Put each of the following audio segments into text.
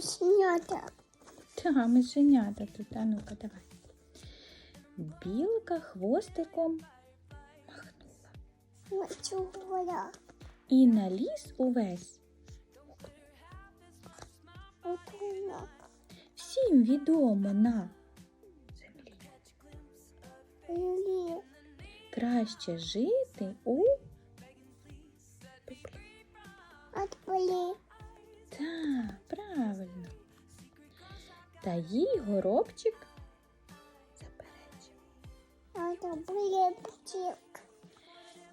мишенята. Та, мишенята тут, а ну-ка, давай. Білка хвостиком махнула. І на ліс увесь. Всім відомо на землі. Лі. Краще жити у дуплі. Отполі. Та, правильно. Та їй горобчик заперечив.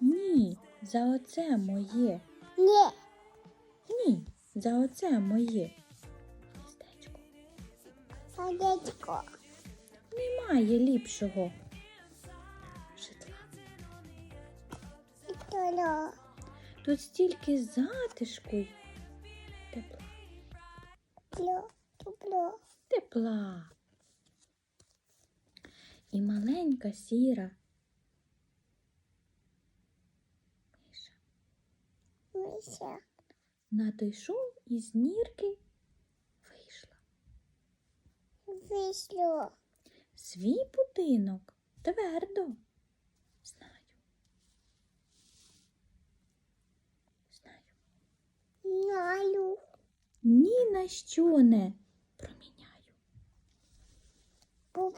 Ні, за оце моє. Ні. Ні, за оце моє. Гніздечко. Одечко. Немає ліпшого житла. Тут стільки затишку й тепла. Плю. Туплю. Тепла. І маленька сіра миша Мися. на той шум із нірки вийшла. Віслю. Свій будинок твердо знаю. Знаю. Налю. Ні на що не проміняю.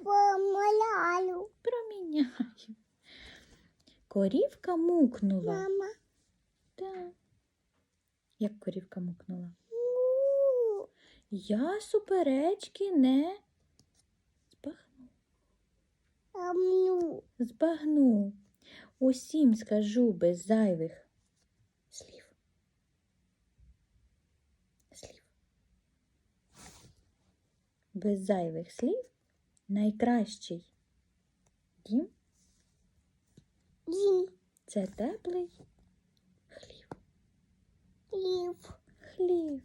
Пупа. Проміняю. Корівка мукнула. Мама. Так. Як корівка мукнула? У. Я суперечки не збагну. Амню. Збагну. Усім скажу без зайвих слів. Слів. Без зайвих слів найкращий дім Дім. це теплий хлів. Хлів. Хлів.